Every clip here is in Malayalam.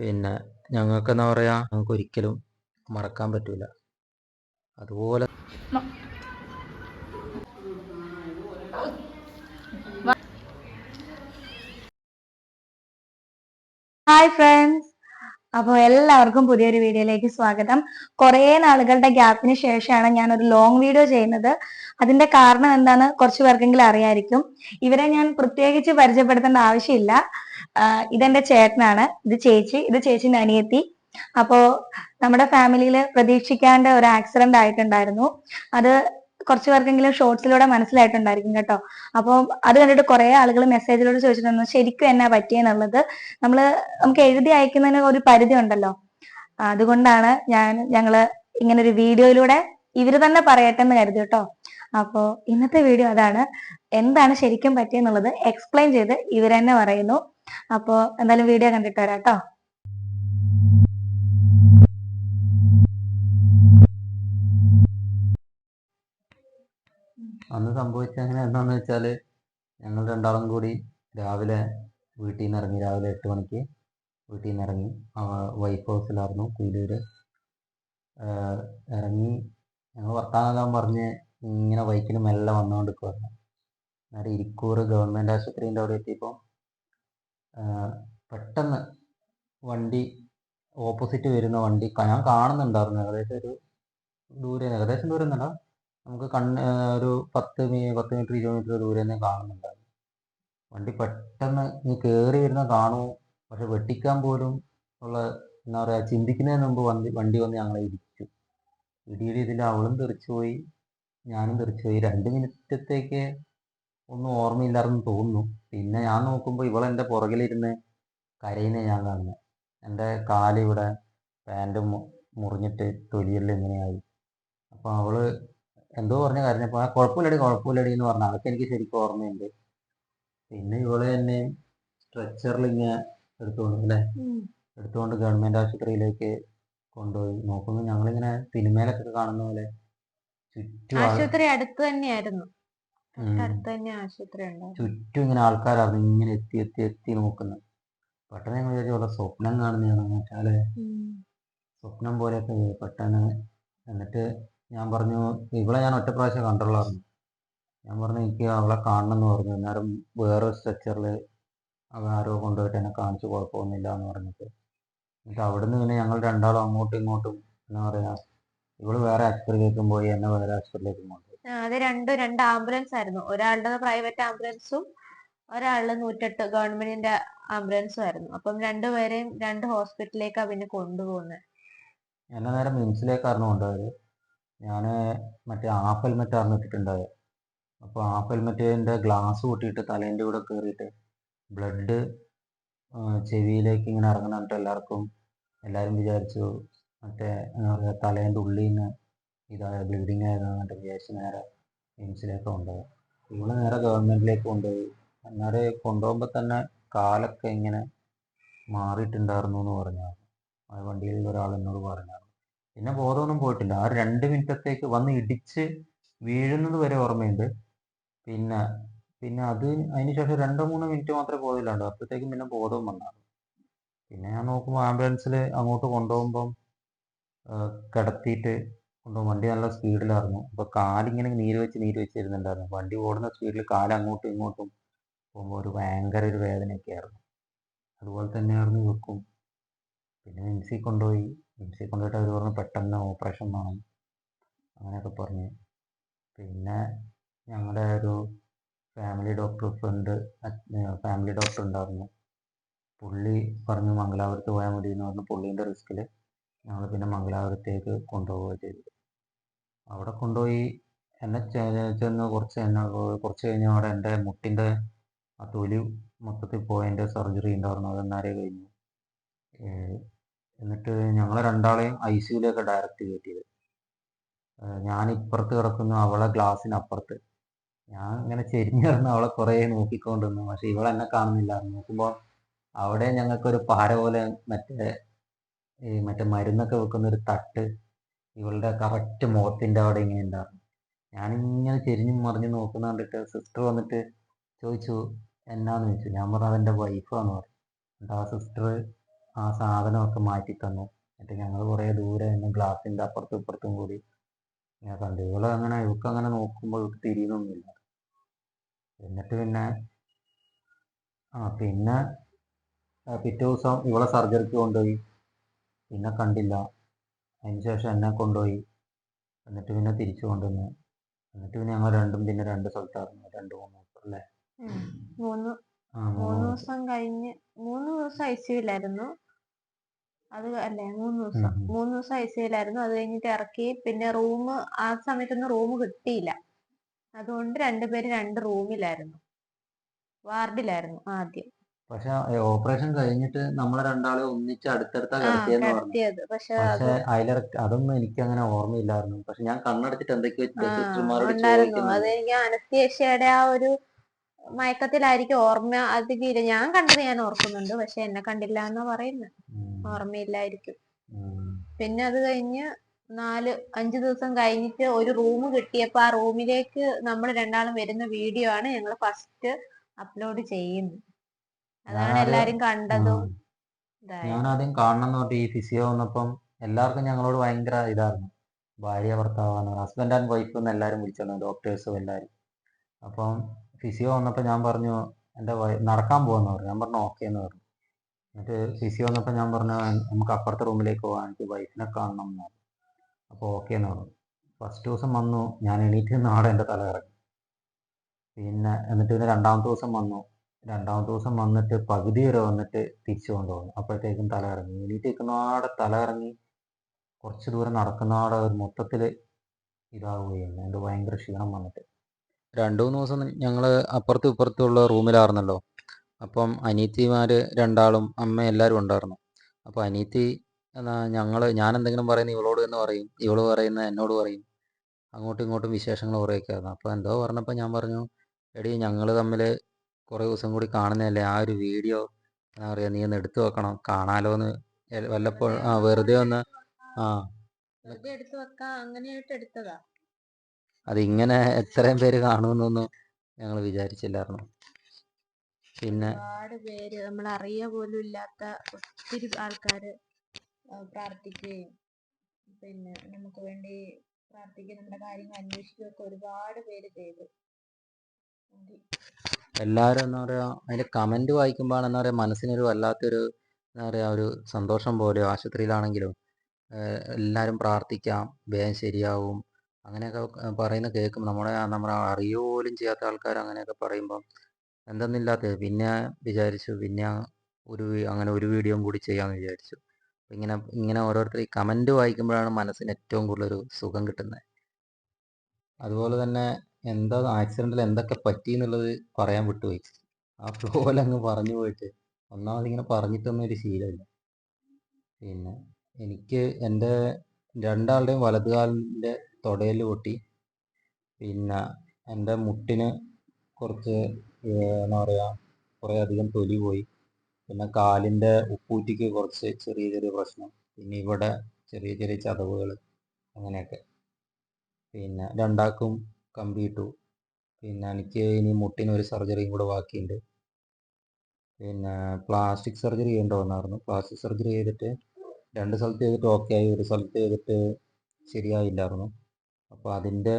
പിന്നെ ഞങ്ങൾക്ക് എന്താ പറയാ ഞങ്ങൾക്ക് ഒരിക്കലും മറക്കാൻ പറ്റൂല. അതുപോലെ ഹായ് ഫ്രണ്ട്സ് അപ്പോൾ എല്ലാവർക്കും പുതിയൊരു വീഡിയോയിലേക്ക് സ്വാഗതം. കുറേ നാളുകളുടെ ഗ്യാപ്പിന് ശേഷമാണ് ഞാൻ ഒരു ലോങ് വീഡിയോ ചെയ്യുന്നത്. അതിന്റെ കാരണം എന്താണെന്ന് കുറച്ച് പേർക്കെങ്കിലും അറിയായിരിക്കും. ഇവരെ ഞാൻ പ്രത്യേകിച്ച് പരിചയപ്പെടുത്തേണ്ട ആവശ്യമില്ല. ഇതെന്റെ ചേട്ടനാണ്. ഇത് ചേച്ചി. ഇത് ചേച്ചിന്റെ അനിയത്തി. അപ്പോ നമ്മുടെ ഫാമിലിയിൽ പ്രതീക്ഷിക്കാണ്ട് ഒരു ആക്സിഡന്റ് ആയിട്ടുണ്ടായിരുന്നു. അത് കുറച്ച് പേർക്കെങ്കിലും ഷോർട്സിലൂടെ മനസ്സിലായിട്ടുണ്ടായിരിക്കും കേട്ടോ. അപ്പോൾ അത് കണ്ടിട്ട് കുറെ ആളുകൾ മെസ്സേജിലൂടെ ചോദിച്ചിട്ടുണ്ട് ശരിക്കും എന്നാ പറ്റിയെന്നുള്ളത്? നമ്മൾ നമുക്ക് എഴുതി അയക്കുന്നതിന് ഒരു പരിധി ഉണ്ടല്ലോ. അതുകൊണ്ടാണ് ഞാൻ ഞങ്ങൾ ഇങ്ങനെ ഒരു വീഡിയോയിലൂടെ ഇവർ തന്നെ പറയട്ടെ എന്ന് കരുതി കേട്ടോ. അപ്പോ ഇന്നത്തെ വീഡിയോ അതാണ്. എന്താണ് ശരിക്കും പറ്റിയെന്നുള്ളത് എക്സ്പ്ലെയിൻ ചെയ്ത് ഇവരെന്നെ പറയുന്നു. അപ്പോ എന്തായാലും വീഡിയോ കണ്ടിട്ട് വരാം കേട്ടോ അന്ന് സംഭവിച്ച അങ്ങനെ എന്താണെന്ന് വെച്ചാൽ ഞങ്ങൾ രണ്ടാളും കൂടി രാവിലെ വീട്ടിൽ നിന്ന് ഇറങ്ങി രാവിലെ എട്ട് മണിക്ക് വീട്ടിൽ നിന്ന് ഇറങ്ങി വൈഫ് ഹൗസിലായിരുന്നു കുയിലൂർ ഇറങ്ങി. ഞങ്ങൾ വർത്താനെല്ലാം പറഞ്ഞ് ഇങ്ങനെ ബൈക്കിൽ മെല്ലെ വന്നുകൊണ്ടിരിക്കുമായിരുന്നു നേരെ ഇരിക്കൂർ ഗവൺമെന്റ് ആശുപത്രിന്റെ അവിടെ എത്തിയപ്പോൾ പെട്ടെന്ന് വണ്ടി ഓപ്പോസിറ്റ് വരുന്ന വണ്ടി ഞാൻ കാണുന്നുണ്ടായിരുന്നു. ഏകദേശം ഒരു ദൂരെ ഏകദേശം ദൂരം എന്നല്ല നമുക്ക് കണ്ണ് ഒരു പത്ത് മീ പത്ത് മീറ്റർ കിലോമീറ്റർ ദൂരെ നിന്ന് കാണുന്നുണ്ടായിരുന്നു. വണ്ടി പെട്ടെന്ന് ഇനി കയറി വരുന്ന കാണുമോ പക്ഷെ വെട്ടിക്കാൻ പോലും ഉള്ള എന്താ പറയുക ചിന്തിക്കുന്നതിന് മുമ്പ് വണ്ടി വണ്ടി വന്ന് ഞങ്ങളെ ഇടിച്ചു. ഇടിയുടെ ഇതിൽ അവളും തെറിച്ചുപോയി ഞാനും തെറിച്ചുപോയി. രണ്ട് മിനിറ്റത്തേക്ക് ഒന്നും ഓർമ്മയില്ലായിരുന്നു തോന്നുന്നു. പിന്നെ ഞാൻ നോക്കുമ്പോൾ ഇവൾ എന്റെ പുറകിലിരുന്ന് കരയിനെ ഞാൻ കാണുന്നത് എന്റെ കാലിവിടെ ഇവിടെ പാന്റ് മുറിഞ്ഞിട്ട് തൊലിയെല്ലാം ഇങ്ങനെയായി. അപ്പോൾ അവൾ എന്തോ പറഞ്ഞ കരഞ്ഞപ്പോൾ ആ കുഴപ്പമില്ലടി കുഴപ്പമില്ലടി എന്ന് പറഞ്ഞു. അതൊക്കെ എനിക്ക് ശരിക്കും ഓർമ്മയുണ്ട്. പിന്നെ ഇവളെ തന്നെ സ്ട്രെച്ചറിൽ ഇങ്ങനെ എടുത്തുകൊണ്ട് അല്ലേ? എടുത്തുകൊണ്ട് ഗവൺമെന്റ് ആശുപത്രിയിലേക്ക് കൊണ്ടുപോയി. നോക്കുന്നു ഞങ്ങളിങ്ങനെ സിനിമയിലൊക്കെ കാണുന്ന പോലെ ചുറ്റും ആശുപത്രി അടുത്ത് തന്നെയായിരുന്നു. ചുറ്റും ഇങ്ങനെ ആൾക്കാരായിരുന്നു ഇങ്ങനെ എത്തി എത്തി എത്തി നോക്കുന്നത്. പെട്ടെന്ന് ഞങ്ങൾ വിചാരിച്ചു സ്വപ്നം കാണുന്നതാണ് വെച്ചാൽ സ്വപ്നം പോലെയൊക്കെ പെട്ടെന്ന് എന്നിട്ട് ഞാൻ പറഞ്ഞു ഇവളെ ഞാൻ ഒറ്റ പ്രാവശ്യം കണ്ടുള്ളായിരുന്നു. ഞാൻ പറഞ്ഞു എനിക്ക് അവളെ കാണണം എന്ന് പറഞ്ഞു. എന്നാലും വേറെ സ്ട്രക്ചറിൽ അവ ആരോ കൊണ്ടുപോയിട്ട് എന്നെ കാണിച്ചു കുഴപ്പമൊന്നുമില്ല എന്ന് പറഞ്ഞിട്ട്. എന്നിട്ട് അവിടുന്ന് പിന്നെ ഞങ്ങൾ രണ്ടാളും അങ്ങോട്ടും ഇങ്ങോട്ടും എന്താ പറയാ ഇവൾ വേറെ ആശുപത്രിയിലേക്കും പോയി എന്നെ വേറെ ആശുപത്രിയിലേക്കും കൊണ്ടുപോയി. അത് രണ്ടും രണ്ട് ആംബുലൻസ് ആയിരുന്നു. ഒരാളുടെ പ്രൈവറ്റ് ആംബുലൻസും ഒരാളുടെ നൂറ്റെട്ട് ഗവൺമെന്റിന്റെ ആംബുലൻസും ആയിരുന്നു. അപ്പം രണ്ടുപേരെയും രണ്ട് ഹോസ്പിറ്റലിലേക്കാ പിന്നെ കൊണ്ടുപോകുന്നത് എന്നെ നേരെ മിംസിലേക്കായിരുന്നു കൊണ്ടുപോയത്. ഞാൻ മറ്റേ ഹെൽമെറ്റ് ഹെൽമെറ്റായിരുന്നു ഇട്ടിട്ടുണ്ടായത്. അപ്പോൾ ആപ്പ് ഹെൽമെറ്റിന്റെ ഗ്ലാസ് പൊട്ടിയിട്ട് തലേന്റെ കൂടെ കയറിയിട്ട് ബ്ലഡ് ചെവിയിലേക്ക് ഇങ്ങനെ ഇറങ്ങുന്നിട്ട് എല്ലാവർക്കും എല്ലാവരും വിചാരിച്ചു മറ്റേ എന്താ പറയുക തലേന്റെ ഉള്ളിൽ നിന്ന് ഇതായ ബ്ലീഡിങ് ആയതാണെന്നിട്ട് വിചാരിച്ച് നേരെ എയിംസിലേക്ക് കൊണ്ടുപോയി. ഇവൾ നേരെ ഗവൺമെന്റിലേക്ക് കൊണ്ടുപോയി. അന്നേരം കൊണ്ടുപോകുമ്പോൾ തന്നെ കാലൊക്കെ ഇങ്ങനെ മാറിയിട്ടുണ്ടായിരുന്നു എന്ന് പറഞ്ഞു ആ വണ്ടിയിൽ ഒരാൾ എന്നോട് പറഞ്ഞു പിന്നെ ബോധമൊന്നും പോയിട്ടില്ല. ആ രണ്ട് മിനിറ്റത്തേക്ക് വന്ന് ഇടിച്ച് വീഴുന്നത് വരെ ഓർമ്മയുണ്ട്. പിന്നെ പിന്നെ അത് അതിന് ശേഷം രണ്ടോ മൂന്നോ മിനിറ്റ് മാത്രമേ ബോധമില്ലാണ്ട് അപ്പോഴത്തേക്കും പിന്നെ ബോധവും വന്നാണ്. പിന്നെ ഞാൻ നോക്കുമ്പോൾ ആംബുലൻസിൽ അങ്ങോട്ട് കൊണ്ടുപോകുമ്പം കിടത്തിയിട്ട് കൊണ്ടുപോകും വണ്ടി നല്ല സ്പീഡിലായിരുന്നു. അപ്പോൾ കാലിങ്ങനെ നീര് വെച്ച് നീര് വെച്ച് വരുന്നുണ്ടായിരുന്നു. വണ്ടി ഓടുന്ന സ്പീഡിൽ കാൽ അങ്ങോട്ടും ഇങ്ങോട്ടും പോകുമ്പോൾ ഒരു ഭയങ്കര ഒരു വേദനയൊക്കെ ആയിരുന്നു. അതുപോലെ തന്നെയായിരുന്നു വെക്കും പിന്നെ മിംസി കൊണ്ടുപോയി. മിംസി കൊണ്ടുപോയിട്ട് അവർ പറഞ്ഞു പെട്ടെന്ന് ഓപ്പറേഷൻ വേണം. അങ്ങനെയൊക്കെ പറഞ്ഞ്. പിന്നെ ഞങ്ങളുടെ ഒരു family doctor friend family doctor ഉണ്ടായിരുന്നു. പുള്ളി പറഞ്ഞു മംഗലാപുരത്ത് പോയാൽ മതി എന്ന് പറഞ്ഞു. പുള്ളീന്റെ റിസ്കിൽ ഞങ്ങൾ പിന്നെ മംഗലാപുരത്തേക്ക് കൊണ്ടുപോവുക ചെയ്തത്. അവിടെ കൊണ്ടുപോയി എന്നെ ചെന്ന് കുറച്ച് എന്നെ കുറച്ച് കഴിഞ്ഞ അവിടെ എന്റെ മുട്ടിന്റെ ആ തൊലി മൊത്തത്തിൽ പോയതിന്റെ സർജറി ഉണ്ടായിരുന്നു. അതെന്നാരേ കഴിഞ്ഞു. എന്നിട്ട് ഞങ്ങൾ രണ്ടാളെയും ഐ സിയുലേക്ക് ഡയറക്റ്റ് കയറ്റിയത്. ഞാൻ ഇപ്പുറത്ത് കിടക്കുന്നു അവളെ ഗ്ലാസ്സിനപ്പുറത്ത്. ഞാൻ ഇങ്ങനെ ചെരിഞ്ഞ് കിടന്ന് അവളെ കുറേ നോക്കിക്കൊണ്ടിരുന്നു. പക്ഷെ ഇവൾ എന്നെ കാണുന്നില്ല. നോക്കുമ്പോൾ അവിടെ ഞങ്ങൾക്കൊരു പാര പോലെ മറ്റേ ഈ മറ്റേ മരുന്നൊക്കെ വെക്കുന്ന ഒരു തട്ട് ഇവളുടെ കറക്റ്റ് മുഖത്തിന്റെ അവിടെ ഇങ്ങനെ ഉണ്ടായിരുന്നു ഞാനിങ്ങനെ ചെരിഞ്ഞും മറിഞ്ഞും നോക്കുന്ന കണ്ടിട്ട് സിസ്റ്റർ വന്നിട്ട് ചോദിച്ചു എന്നാന്ന് ചോദിച്ചു? ഞാൻ പറഞ്ഞു അതെന്റെ വൈഫാന്ന് പറഞ്ഞു. എന്നിട്ട് ആ സിസ്റ്റർ ആ സാധനമൊക്കെ മാറ്റി തന്നു. എന്നിട്ട് ഞങ്ങൾ കുറേ ദൂരെ നിന്ന് ഗ്ലാസിന്റെ അപ്പുറത്തും ഇപ്പുറത്തും കൂടി ഞാൻ കണ്ടു. ഇവളെ അങ്ങനെ ഇവൾക്ക് അങ്ങനെ നോക്കുമ്പോൾ ഇവൾക്ക് തിരിയുന്നൊന്നുമില്ല. എന്നിട്ട് പിന്നെ ആ പിന്നെ പിറ്റേ ദിവസം ഇവളെ സർജറിക്ക് കൊണ്ടുപോയി. പിന്നെ കണ്ടില്ല. അതിന് ശേഷം എന്നെ കൊണ്ടുപോയി. എന്നിട്ട് പിന്നെ തിരിച്ചു കൊണ്ടുവന്നു. എന്നിട്ട് പിന്നെ ഞങ്ങൾ രണ്ടും പിന്നെ രണ്ട് സ്ഥലത്തായിരുന്നു. രണ്ട് മൂന്ന് ദിവസം അല്ലേ? മൂന്ന് മൂന്ന് ദിവസം. കഴിഞ്ഞ് മൂന്ന് ദിവസം ഐ സിയുലായിരുന്നു അത് അല്ലേ മൂന്ന് ദിവസം. മൂന്ന് ദിവസം ഐ സിയുലായിരുന്നു അത് കഴിഞ്ഞിട്ട് ഇറക്കി. പിന്നെ റൂം ആ സമയത്തൊന്നും റൂം കിട്ടിയില്ല. അതുകൊണ്ട് രണ്ടുപേരും രണ്ട് റൂമിലായിരുന്നു. വാർഡിലായിരുന്നു ആദ്യം. പക്ഷെ ഓപ്പറേഷൻ കഴിഞ്ഞിട്ട് നമ്മളെ രണ്ടാളെ ഒന്നിച്ച് അടുത്തടുത്താ കിടത്തിയെന്ന് പറഞ്ഞു. കിടത്തിയത്. പക്ഷെ അത് പക്ഷെ അതിലിറക്കി അതൊന്നും എനിക്ക് അങ്ങനെ ഓർമ്മയില്ലായിരുന്നു. പക്ഷെ ഞാൻ കണ്ണടച്ചിട്ട് എന്തൊക്കെയോ ആ സിസ്റ്റർമാരോട് ഉണ്ടായിരുന്നു. അത് എനിക്ക് അനസ്തേഷ്യയുടെ ആ ഒരു മയക്കത്തിലായിരിക്കും ഓർമ്മ. അധികം ഞാൻ കണ്ടത് ഞാൻ ഓർക്കുന്നുണ്ട്. പക്ഷെ എന്നെ കണ്ടില്ല എന്നാ പറയുന്നു. ഉം. ഓർമ്മയില്ലായിരിക്കും. ഉം. പിന്നെ അത് കഴിഞ്ഞ് നാല് അഞ്ചു ദിവസം കഴിഞ്ഞിട്ട് ഒരു റൂം കിട്ടിയപ്പോ ആ റൂമിലേക്ക് നമ്മൾ രണ്ടാളും വരുന്ന വീഡിയോ ആണ് ഞങ്ങൾ ഫസ്റ്റ് അപ്ലോഡ് ചെയ്യുന്നത്. അതാണ് എല്ലാരും കണ്ടതും ഞാൻ ആദ്യം കാണണം എന്ന് പറഞ്ഞിട്ട് ഈ ഫിസിയോ വന്നപ്പം എല്ലാവർക്കും ഞങ്ങളോട് ഭയങ്കര ഇതായിരുന്നു. ഭാര്യ ഭർത്താവാണ് ഹസ്ബൻഡ് ആൻഡ് വൈഫ് എന്ന് എല്ലാവരും വിളിച്ചോളൂ ഡോക്ടേഴ്സും എല്ലാവരും അപ്പം ഫിസിയോ വന്നപ്പോൾ ഞാൻ പറഞ്ഞു എന്റെ നടക്കാൻ പോകുമെന്ന് പറഞ്ഞു. ഞാൻ പറഞ്ഞു ഓക്കെ എന്ന് പറഞ്ഞു. എന്നിട്ട് ഫിസിയോ വന്നപ്പോൾ ഞാൻ പറഞ്ഞു നമുക്ക് അപ്പുറത്തെ റൂമിലേക്ക് പോകാം എനിക്ക് വൈഫിനെ കാണണം എന്ന് പറഞ്ഞു. അപ്പോൾ ഓക്കെ എന്ന് പറഞ്ഞു. ഫസ്റ്റ് ദിവസം വന്നു. ഞാൻ എണീറ്റ് നാടെ എന്റെ തല കറങ്ങി. പിന്നെ എന്നിട്ട് പിന്നെ രണ്ടാമത്തെ ദിവസം വന്നു. രണ്ടാമത്തെ ദിവസം വന്നിട്ട് പകുതി വരെ വന്നിട്ട് തിരിച്ചു കൊണ്ടുപോകുന്നു. അപ്പോഴത്തേക്കും തല ഇറങ്ങി എണീറ്റ് നിൽക്കുന്നപാടെ തല ഇറങ്ങി കുറച്ച് ദൂരം നടക്കുന്ന ആടെ ഒരു മൊത്തത്തിൽ ഇതാവുകയാണ്. എന്റെ ഭയങ്കര ക്ഷീണം വന്നിട്ട്. രണ്ടു മൂന്ന് ദിവസം ഞങ്ങൾ അപ്പുറത്തും ഇപ്പുറത്തുള്ള റൂമിലായിരുന്നല്ലോ. അപ്പം അനീത്തിമാർ രണ്ടാളും അമ്മ എല്ലാവരും ഉണ്ടായിരുന്നു. അപ്പോൾ അനീത്തി എന്നാ ഞങ്ങൾ ഞാൻ എന്തെങ്കിലും പറയുന്ന ഇവളോട് എന്ന് പറയും. ഇവൾ പറയുന്ന എന്നോട് പറയും. അങ്ങോട്ടും ഇങ്ങോട്ടും വിശേഷങ്ങൾ കുറേയൊക്കെ ആയിരുന്നു. അപ്പോൾ എന്തോ പറഞ്ഞപ്പോൾ ഞാൻ പറഞ്ഞു എടി ഞങ്ങൾ തമ്മിൽ കുറേ ദിവസം കൂടി കാണുന്നതല്ലേ? ആ ഒരു വീഡിയോ എന്താ പറയുക നീ ഒന്ന് എടുത്തു വെക്കണം. കാണാലോ എന്ന് വല്ലപ്പോഴും ആ വെറുതെ ഒന്ന് ആ. അതിങ്ങനെ എത്രയും പേര് കാണുമെന്നൊന്നും ഞങ്ങൾ വിചാരിച്ചില്ലായിരുന്നു. പിന്നെ ഒരുപാട് പേര് നമ്മൾ അറിയ പോലും ഇല്ലാത്ത ഒത്തിരി ആൾക്കാര് പ്രാർത്ഥിക്കുകയും പിന്നെ നമുക്ക് വേണ്ടി പ്രാർത്ഥിക്കുക നമ്മുടെ കാര്യങ്ങൾ അന്വേഷിക്കുകയൊക്കെ ഒരുപാട് പേര് ചെയ്തു. എല്ലാവരും എന്താ പറയുക അതിന്റെ കമന്റ് വായിക്കുമ്പോഴാണ് എന്താ പറയുക മനസ്സിനൊരു വല്ലാത്തൊരു എന്താ പറയുക ഒരു സന്തോഷം പോലെ. ആശുപത്രിയിലാണെങ്കിലും എല്ലാവരും പ്രാർത്ഥിക്കാം വേഗം ശരിയാവും. അങ്ങനെയൊക്കെ പറയുന്ന കേൾക്കും നമ്മുടെ നമ്മുടെ അറിയുക പോലും ചെയ്യാത്ത ആൾക്കാർ അങ്ങനെയൊക്കെ പറയുമ്പോൾ എന്തെന്നില്ലാത്ത പിന്നെ വിചാരിച്ചു പിന്നെ ഒരു അങ്ങനെ ഒരു വീഡിയോയും കൂടി ചെയ്യാമെന്ന് വിചാരിച്ചു. ഇങ്ങനെ ഇങ്ങനെ ഓരോരുത്തർ ഈ കമന്റ് വായിക്കുമ്പോഴാണ് മനസ്സിന് ഏറ്റവും കൂടുതലൊരു സുഖം കിട്ടുന്നത്. അതുപോലെ തന്നെ എന്താ ആക്സിഡന്റിൽ എന്തൊക്കെ പറ്റി എന്നുള്ളത് പറയാൻ വിട്ടുപോയി. ആ ഫ്ലോയിൽ അങ്ങ് പറഞ്ഞു പോയിട്ട് ഒന്നാമത് ഇങ്ങനെ പറഞ്ഞിട്ടൊന്നും ഒരു ശീലമില്ല പിന്നെ എനിക്ക് എന്റെ രണ്ടാളുടെയും വലതുകാലിന്റെ തുടയിൽ പൊട്ടി. പിന്നെ എന്റെ മുട്ടിന് കുറച്ച് എന്താ പറയുക കുറേ അധികം തൊലി പോയി. പിന്നെ കാലിന്റെ ഉപ്പൂറ്റിക്ക് കുറച്ച് ചെറിയ ചെറിയ പ്രശ്നം. പിന്നെ ഇവിടെ ചെറിയ ചെറിയ ചതവുകൾ അങ്ങനെയൊക്കെ. പിന്നെ രണ്ടാൾക്കും കമ്പി ഇട്ടു പിന്നെ എനിക്ക് ഇനി മുട്ടിന് ഒരു സർജറിയും കൂടെ ബാക്കിയുണ്ട്. പിന്നെ പ്ലാസ്റ്റിക് സർജറി ചെയ്യേണ്ട വന്നായിരുന്നു. പ്ലാസ്റ്റിക് സർജറി ചെയ്തിട്ട് രണ്ട് സ്ഥലത്ത് ചെയ്തിട്ട് ഓക്കെ ആയി. ഒരു സ്ഥലത്ത് ചെയ്തിട്ട് ശരിയായില്ലായിരുന്നു. അപ്പോൾ അതിന്റെ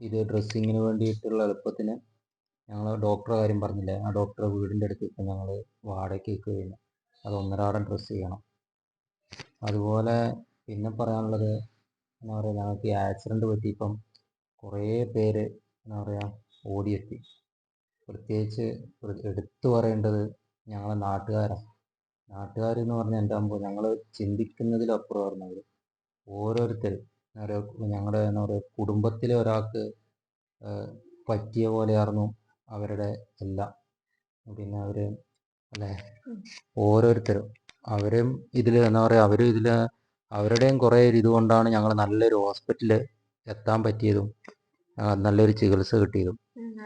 ഇത് ഡ്രസ്സിങ്ങിന് വേണ്ടിയിട്ടുള്ള എളുപ്പത്തിന് ഞങ്ങൾ ഡോക്ടറെ കാര്യം പറഞ്ഞില്ലേ? ആ ഡോക്ടറെ വീടിന്റെ അടുത്ത് ഇപ്പം ഞങ്ങൾ വാടകയ്ക്ക് കഴിഞ്ഞു അത് ഒന്നരാടം ഡ്രസ്സ് ചെയ്യണം. അതുപോലെ പിന്നെ പറയാനുള്ളത് എന്താ പറയുക ഞങ്ങൾക്ക് ആക്സിഡന്റ് പറ്റിയപ്പം കുറേ പേര് എന്താ പറയുക ഓടിയെത്തി. പ്രത്യേകിച്ച് എടുത്തു പറയേണ്ടത് ഞങ്ങളെ നാട്ടുകാരാണ് നാട്ടുകാരെന്ന് പറഞ്ഞാൽ എന്റെ അമ്പോ ഞങ്ങൾ ചിന്തിക്കുന്നതിലപ്പുറമായിരുന്നു അവർ ഓരോരുത്തർ എന്താ പറയുക ഞങ്ങളുടെ എന്താ പറയുക കുടുംബത്തിലെ ഒരാൾക്ക് പറ്റിയ പോലെയായിരുന്നു അവരുടെ എല്ലാം. പിന്നെ അവർ അല്ലേ ഓരോരുത്തരും. അവരും ഇതിൽ എന്താ പറയുക അവരും ഇതിൽ അവരുടെയും കുറേ ഇതുകൊണ്ടാണ് ഞങ്ങൾ നല്ലൊരു ഹോസ്പിറ്റലിൽ എത്താൻ പറ്റിയതും നല്ലൊരു ചികിത്സ കിട്ടിയതും.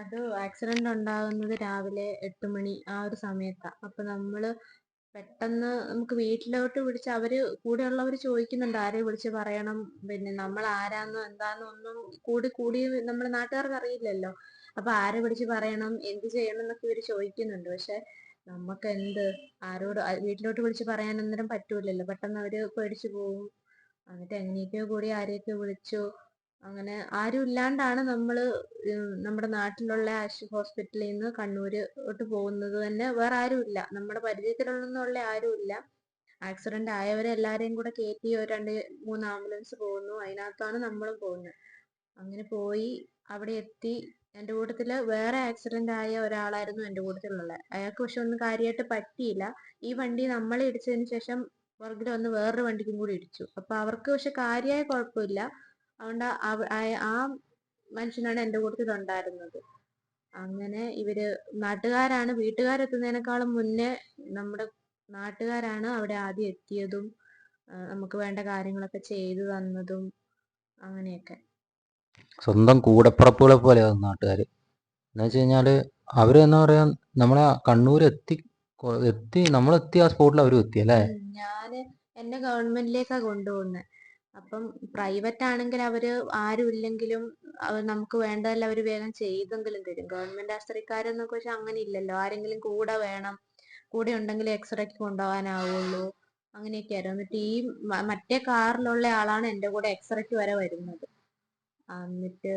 അത് ആക്സിഡന്റ് ഉണ്ടാകുന്നത് രാവിലെ എട്ട് മണി ആ ഒരു സമയത്താണ് അപ്പൊ നമ്മൾ പെട്ടെന്ന് നമുക്ക് വീട്ടിലോട്ട് വിളിച്ച് അവർ കൂടെയുള്ളവർ ചോദിക്കുന്നുണ്ട് ആരെ വിളിച്ച് പറയണം? പിന്നെ നമ്മൾ ആരാന്നോ എന്താന്നോ ഒന്നും കൂടി കൂടി നമ്മുടെ നാട്ടുകാർക്ക് അറിയില്ലല്ലോ. അപ്പൊ ആരെ വിളിച്ച് പറയണം? എന്ത് ചെയ്യണം എന്നൊക്കെ ഇവർ ചോദിക്കുന്നുണ്ട്. പക്ഷെ നമുക്ക് എന്ത് ആരോട് വീട്ടിലോട്ട് വിളിച്ച് പറയാനൊന്നും പറ്റൂലല്ലോ. പെട്ടെന്ന് അവർ പേടിച്ചു പോവും. എന്നിട്ട് എങ്ങനെയൊക്കെയോ കൂടി ആരെയൊക്കെ വിളിച്ചു. അങ്ങനെ ആരും ഇല്ലാണ്ടാണ് നമ്മൾ നമ്മുടെ നാട്ടിലുള്ള ആശു ഹോസ്പിറ്റലിൽ നിന്ന് കണ്ണൂരോട്ട് പോകുന്നത് തന്നെ വേറെ ആരും ഇല്ല. നമ്മുടെ പരിചയത്തിലുള്ള ആരും ഇല്ല. ആക്സിഡന്റ് ആയവരെ എല്ലാരെയും കൂടെ കയറ്റി ഒരു രണ്ട് മൂന്ന് ആംബുലൻസ് പോകുന്നു. അതിനകത്താണ് നമ്മളും പോകുന്നത്. അങ്ങനെ പോയി അവിടെ എത്തി. എന്റെ കൂട്ടത്തിൽ വേറെ ആക്സിഡന്റ് ആയ ഒരാളായിരുന്നു എന്റെ കൂട്ടത്തിലുള്ളത്. അയാൾക്ക് പക്ഷെ ഒന്നും കാര്യമായിട്ട് പറ്റിയില്ല. ഈ വണ്ടി നമ്മളെ ഇടിച്ചതിന് ശേഷം പുറകിൽ വന്ന് വേറൊരു വണ്ടിക്കും കൂടി ഇടിച്ചു. അപ്പൊ അവർക്ക് പക്ഷെ കാര്യമായ കുഴപ്പമില്ല. അതുകൊണ്ട് ആ- ആ മനുഷ്യനാണ് എന്റെ കൂട്ടത്തിൽ ഉണ്ടായിരുന്നത്. അങ്ങനെ ഇവർ നാട്ടുകാരാണ്. വീട്ടുകാരെത്തുന്നതിനേക്കാളും മുന്നേ നമ്മുടെ നാട്ടുകാരാണ് അവിടെ ആദ്യം എത്തിയതും നമുക്ക് വേണ്ട കാര്യങ്ങളൊക്കെ ചെയ്തു തന്നതും അങ്ങനെയൊക്കെ. സ്വന്തം കൂടപ്പുറപ്പുകളെ പോലെ നാട്ടുകാർ എന്ന് വെച്ച് കഴിഞ്ഞാൽ അവർ എന്താ പറയാ നമ്മളെ കണ്ണൂർ എത്തി എത്തി നമ്മളെത്തി ആ സ്പോട്ടിൽ അവരും എത്തി അല്ലേ? ഞാൻ ഞാൻ എന്നെ ഗവൺമെന്റിലേക്കാണ് കൊണ്ടുപോകുന്നത് അപ്പം പ്രൈവറ്റ് ആണെങ്കിൽ അവർ നമുക്ക് വേണ്ടതെല്ലാം അവർ വേഗം ചെയ്തെങ്കിലും തരും. ഗവൺമെന്റ് ആശുപത്രിക്കാരെന്നൊക്കെ വെച്ചാൽ അങ്ങനെ ഇല്ലല്ലോ. ആരെങ്കിലും കൂടെ വേണം. കൂടെ ഉണ്ടെങ്കിൽ എക്സ്റേക്ക് കൊണ്ടുപോകാനാവുള്ളൂ. അങ്ങനെയൊക്കെ ആയിരുന്നു എന്നിട്ട് ഈ മറ്റേ കാറിലുള്ള ആളാണ് എന്റെ കൂടെ എക്സ്റേക്ക് വരെ വരുന്നത്. എന്നിട്ട്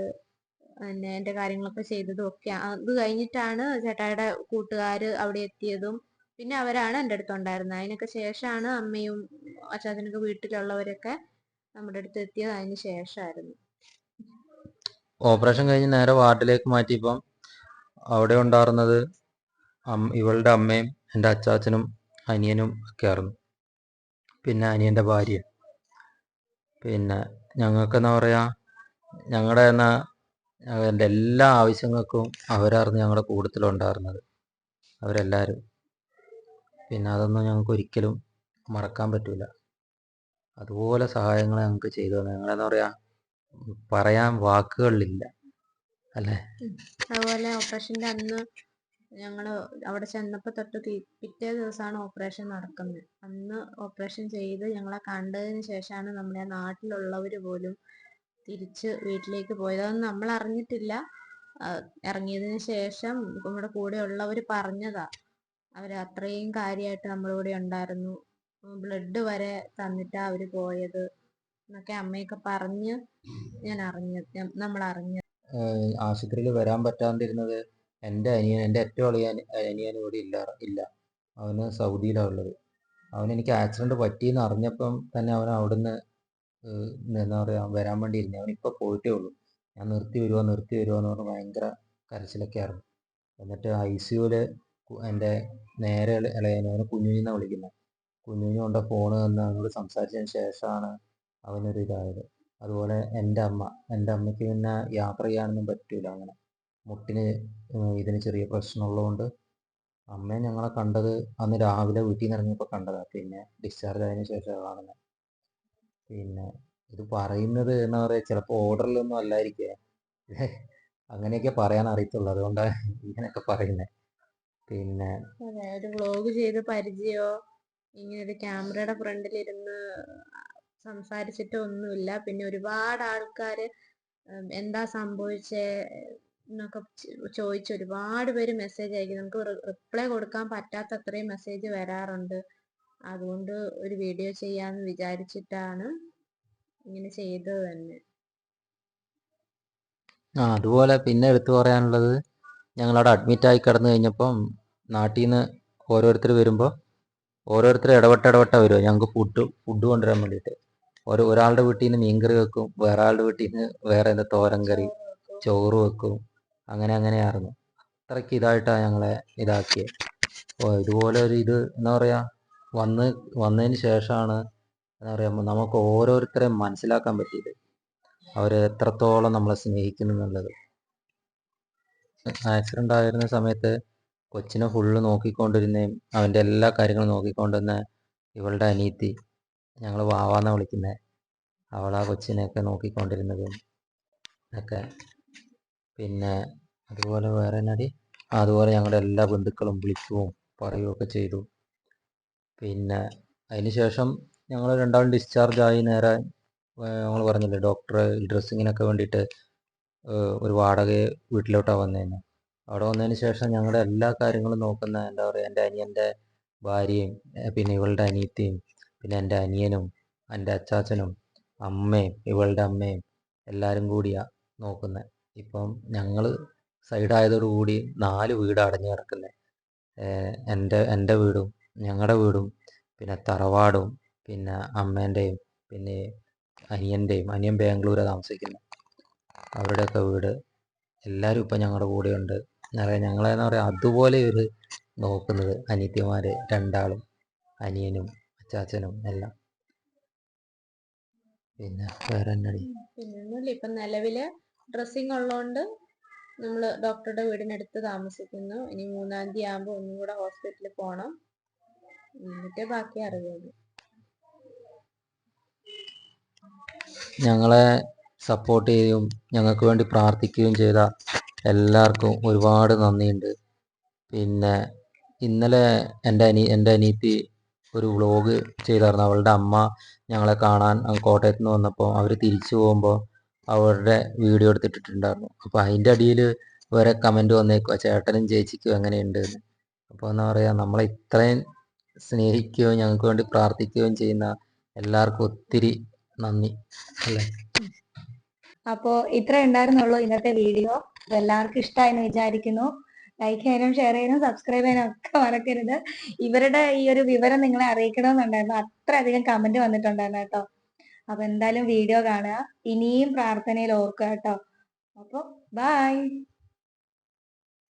പിന്നെ എന്റെ കാര്യങ്ങളൊക്കെ ചെയ്തതും ഒക്കെ. അത് കഴിഞ്ഞിട്ടാണ് ചേട്ടായിയുടെ കൂട്ടുകാര് അവിടെ എത്തിയതും. പിന്നെ അവരാണ് എന്റെ അടുത്ത് ഉണ്ടായിരുന്നത് അതിനൊക്കെ ശേഷമാണ് അമ്മയും അച്ചാച്ചനൊക്കെ വീട്ടിലുള്ളവരൊക്കെ നമ്മുടെ അടുത്ത് എത്തിയത് അതിന് ശേഷമായിരുന്നു ഓപ്പറേഷൻ കഴിഞ്ഞ് നേരെ വാർഡിലേക്ക് മാറ്റിയപ്പം അവിടെ ഉണ്ടായിരുന്നത് ഇവളുടെ അമ്മയും എന്റെ അച്ചാച്ചനും അനിയനും ഒക്കെ ആയിരുന്നു. പിന്നെ അനിയന്റെ ഭാര്യ പിന്നെ ഞങ്ങൾക്ക് എന്താ പറയുക ഞങ്ങളുടെ എന്നാ എന്റെ എല്ലാ ആവശ്യങ്ങൾക്കും അവരായിരുന്നു ഞങ്ങളുടെ കൂട്ടത്തിലുണ്ടായിരുന്നത് അവരെല്ലാവരും. പിന്നെ അതൊന്നും ഞങ്ങൾക്ക് ഒരിക്കലും മറക്കാൻ പറ്റൂല. അതുപോലെ സഹായങ്ങൾ ഞങ്ങൾക്ക് ചെയ്തു തന്നെ. ഞങ്ങളെന്താ പറയാ പറയാൻ വാക്കുകളില്ല. അല്ലേ? അതുപോലെ ഓപ്പറേഷന്റെ അന്ന് ഞങ്ങൾ അവിടെ ചെന്നപ്പോ തൊട്ട് പിറ്റേ ദിവസമാണ് ഓപ്പറേഷൻ നടക്കുന്നത്. അന്ന് ഓപ്പറേഷൻ ചെയ്ത് ഞങ്ങളെ കണ്ടതിന് ശേഷമാണ് നമ്മുടെ നാട്ടിലുള്ളവര് പോലും തിരിച്ച് വീട്ടിലേക്ക് പോയത്. അതൊന്നും നമ്മൾ അറിഞ്ഞിട്ടില്ല. ഇറങ്ങിയതിന് ശേഷം നമ്മുടെ കൂടെ ഉള്ളവര് പറഞ്ഞതാ. അവർ അത്രയും കാര്യമായിട്ട് നമ്മുടെ കൂടെ ഉണ്ടായിരുന്നു. ബ്ലഡ് വരെ തന്നിട്ടാ അവർ പോയത് എന്നൊക്കെ അമ്മയൊക്കെ പറഞ്ഞ് ഞാൻ അറിഞ്ഞത് നമ്മൾ അറിഞ്ഞു. ആശുപത്രിയിൽ വരാൻ പറ്റാണ്ടിരുന്നത് എന്റെ അനിയൻ എന്റെ ഏറ്റവും അളിയ അനിയൻ ഇല്ല ഇല്ല. അവന് സൗദിയിലാണ് ഉള്ളത്. അവന് എനിക്ക് ആക്സിഡന്റ് പറ്റിയെന്ന് അറിഞ്ഞപ്പം തന്നെ അവൻ അവിടുന്ന് എന്താ പറയുക വരാൻ വേണ്ടി ഇരുന്നു. അവൻ ഇപ്പോൾ പോയിട്ടേ ഉള്ളൂ. ഞാൻ നിർത്തി വരുവാ നിർത്തി വരുവാ എന്ന് പറഞ്ഞ് ഭയങ്കര കരച്ചിലൊക്കെ ആയിരുന്നു. എന്നിട്ട് ഐ സി യുവിൽ എന്റെ നേരെ ഇളയനവന് ഇളയനെ അവന് വിളിക്കുന്നത് കുഞ്ഞുഞ്ഞു ഫോൺ തന്ന് അവനോട് സംസാരിച്ചതിന് ശേഷമാണ് അവനൊരു ഇതായത്. അതുപോലെ എന്റെ അമ്മ എന്റെ അമ്മയ്ക്ക് പിന്നെ യാത്ര ചെയ്യാനൊന്നും പറ്റൂല അങ്ങനെ. മുട്ടിന് ഇതിന് ചെറിയ പ്രശ്നമുള്ളതുകൊണ്ട് അമ്മയെ ഞങ്ങളെ കണ്ടത് അന്ന് രാവിലെ വീട്ടിൽ നിന്ന് ഇറങ്ങിയപ്പോൾ കണ്ടതാണ് പിന്നെ ഡിസ്ചാർജ് ആയതിനു ശേഷമാണ് കാണുന്നത് പിന്നെ ഇത് പറയുന്നത് എന്താ പറയുക ചിലപ്പോൾ ഓർഡറിലൊന്നും അല്ലായിരിക്കേ. അങ്ങനെയൊക്കെ പറയാൻ അറിയത്തുള്ളൂ. അതുകൊണ്ടാണ് ഇങ്ങനെയൊക്കെ പറയുന്നത് പിന്നെ ഒരു ചെയ്ത് പരിചയമോ ഇങ്ങനെ ഒരു ക്യാമറയുടെ ഫ്രണ്ടിൽ സംസാരിച്ചിട്ട് ഒന്നുമില്ല. പിന്നെ ഒരുപാട് ആൾക്കാര് ഉം എന്താ സംഭവിച്ചേ എന്നൊക്കെ ചോദിച്ച് ഒരുപാട് പേര് മെസ്സേജ് അയക്കും. നമുക്ക് റിപ്ലൈ കൊടുക്കാൻ പറ്റാത്ത അത്രയും മെസ്സേജ് വരാറുണ്ട്. അതുകൊണ്ട് ഒരു വീഡിയോ ചെയ്യാന്ന് വിചാരിച്ചിട്ടാണ് ഇങ്ങനെ ചെയ്തത് തന്നെ. ആ അതുപോലെ പിന്നെ എടുത്തു പറയാനുള്ളത് ഞങ്ങളവിടെ അഡ്മിറ്റായി കിടന്നു കഴിഞ്ഞപ്പം നാട്ടിൽ നിന്ന് ഓരോരുത്തർ വരുമ്പോൾ ഓരോരുത്തർ ഇടപെട്ട ഇടപെട്ട വരുമോ ഞങ്ങൾക്ക് ഫുഡ് ഫുഡ് കൊണ്ടുവരാൻ വേണ്ടിയിട്ട്. ഓരോ ഒരാളുടെ വീട്ടിൽ നിന്ന് മീൻകറി വെക്കും വേറെ ആളുടെ വീട്ടിൽ നിന്ന് വേറെ എന്താ തോരൻ കറി ചോറ് വെക്കും. അങ്ങനെ അങ്ങനെയായിരുന്നു അത്രയ്ക്ക് ഇതായിട്ടാണ് ഞങ്ങളെ ഇതാക്കിയത് അപ്പോൾ ഇതുപോലെ ഒരു ഇത് എന്താ പറയുക വന്ന് വന്നതിന് ശേഷമാണ് എന്താ പറയുക നമുക്ക് ഓരോരുത്തരെയും മനസ്സിലാക്കാൻ പറ്റിയത്. അവരെ എത്രത്തോളം നമ്മളെ സ്നേഹിക്കുന്നു എന്നുള്ളത്. ആക്സിഡന്റ് ആയിരുന്ന സമയത്ത് കൊച്ചിനെ ഫുള്ള് നോക്കിക്കൊണ്ടിരുന്നേയും അവന്റെ എല്ലാ കാര്യങ്ങളും നോക്കിക്കൊണ്ടിരുന്ന ഇവളുടെ അനിയത്തി. ഞങ്ങൾ വാവാന്ന വിളിക്കുന്നത് അവൾ ആ കൊച്ചിനെയൊക്കെ നോക്കിക്കൊണ്ടിരുന്നതും. ഒക്കെ. പിന്നെ അതുപോലെ വേറെ നടി അതുപോലെ ഞങ്ങളുടെ എല്ലാ ബന്ധുക്കളും വിളിക്കുകയും പറയുകയൊക്കെ ചെയ്തു. പിന്നെ അതിന് ശേഷം ഞങ്ങൾ രണ്ടാളും ഡിസ്ചാർജ് ആയി നേരെ ഞങ്ങൾ പറഞ്ഞില്ലേ ഡോക്ടറെ ഡ്രസ്സിങ്ങിനൊക്കെ വേണ്ടിയിട്ട് ഒരു വാടക വീട്ടിലോട്ടാണ് വന്നേന്ന്. അവിടെ വന്നതിന് ശേഷം ഞങ്ങളുടെ എല്ലാ കാര്യങ്ങളും നോക്കുന്ന എന്താ പറയുക എന്റെ അനിയന്റെ ഭാര്യയും പിന്നെ ഇവളുടെ അനിയത്തിയും പിന്നെ എന്റെ അനിയനും എന്റെ അച്ചാച്ചനും അമ്മയും ഇവളുടെ അമ്മയും എല്ലാവരും കൂടിയാണ് നോക്കുന്നത് ഇപ്പം ഞങ്ങൾ സൈഡായതോടുകൂടി നാല് വീട് അടഞ്ഞു കിടക്കുന്നത് എന്റെ എന്റെ വീടും ഞങ്ങളുടെ വീടും പിന്നെ തറവാടും പിന്നെ അമ്മേന്റെയും പിന്നെ അനിയന്റെയും അനിയൻ ബാംഗ്ലൂരാണ് താമസിക്കുന്നത് അവരുടെയൊക്കെ വീട് എല്ലാവരും ഇപ്പം ഞങ്ങളുടെ കൂടെയുണ്ട്. നിറയെ ഞങ്ങളെന്ന് പറയാം അതുപോലെ ഇവർ നോക്കുന്നത് അനിയത്തിമാർ രണ്ടാളും അനിയനും അച്ചാച്ചനും എല്ലാം. പിന്നെ വേറെ എന്നടി പിന്നെ ഒന്നുമില്ല ഇപ്പൊ നിലവിൽ ഡ്രസ്സിങ് ഉള്ളതുകൊണ്ട് നമ്മൾ ഡോക്ടറുടെ വീടിനടുത്ത് താമസിക്കുന്നു. ഇനി മൂന്നാം തീയതി ആകുമ്പോൾ ഒന്നും കൂടെ ഹോസ്പിറ്റലിൽ പോകണം എന്നിട്ട് ബാക്കി അറിയുള്ളൂ. ഞങ്ങളെ സപ്പോർട്ട് ചെയ്യുകയും ഞങ്ങൾക്ക് വേണ്ടി പ്രാർത്ഥിക്കുകയും ചെയ്ത എല്ലാവർക്കും ഒരുപാട് നന്ദിയുണ്ട്. പിന്നെ ഇന്നലെ എന്റെ അനി എന്റെ അനിയത്തി ഒരു വ്ളോഗ് ചെയ്തായിരുന്നു. അവളുടെ അമ്മ ഞങ്ങളെ കാണാൻ കോട്ടയത്ത് നിന്ന് വന്നപ്പോൾ അവർ തിരിച്ചു പോകുമ്പോൾ അവരുടെ വീഡിയോ എടുത്തിട്ടിട്ടുണ്ടായിരുന്നു. അപ്പോൾ അതിന്റെ അടിയിൽ വേറെ കമന്റ് വന്നേക്കുക ചേട്ടനും ചേച്ചിക്കും എങ്ങനെയുണ്ട് എന്ന് അപ്പോൾ എന്താ പറയുക നമ്മളെ ഇത്രയും സ്നേഹിക്കുകയും ഞങ്ങൾക്ക് വേണ്ടി പ്രാർത്ഥിക്കുകയും ചെയ്യുന്ന എല്ലാവർക്കും ഒത്തിരി നന്ദി. അല്ലേ? അപ്പോൾ ഇത്ര ഉണ്ടായിരുന്നുള്ളൂ ഇന്നത്തെ വീഡിയോ. എല്ലാവർക്കും ഇഷ്ടമായെന്ന് വിചാരിക്കുന്നു. ലൈക്ക് ചെയ്യാനും ഷെയർ ചെയ്യാനും സബ്സ്ക്രൈബ് ചെയ്യാനും ഒക്കെ മറക്കരുത്. ഇവരുടെ ഈ ഒരു വിവരം നിങ്ങളെ അറിയിക്കണമെന്നുണ്ടായിരുന്നു. അത്ര അധികം കമന്റ് വന്നിട്ടുണ്ടായിരുന്നു കേട്ടോ. അപ്പൊ എന്തായാലും വീഡിയോ കാണുക. ഇനിയും പ്രാർത്ഥനയിൽ ഓർക്കുക കേട്ടോ. അപ്പൊ ബൈ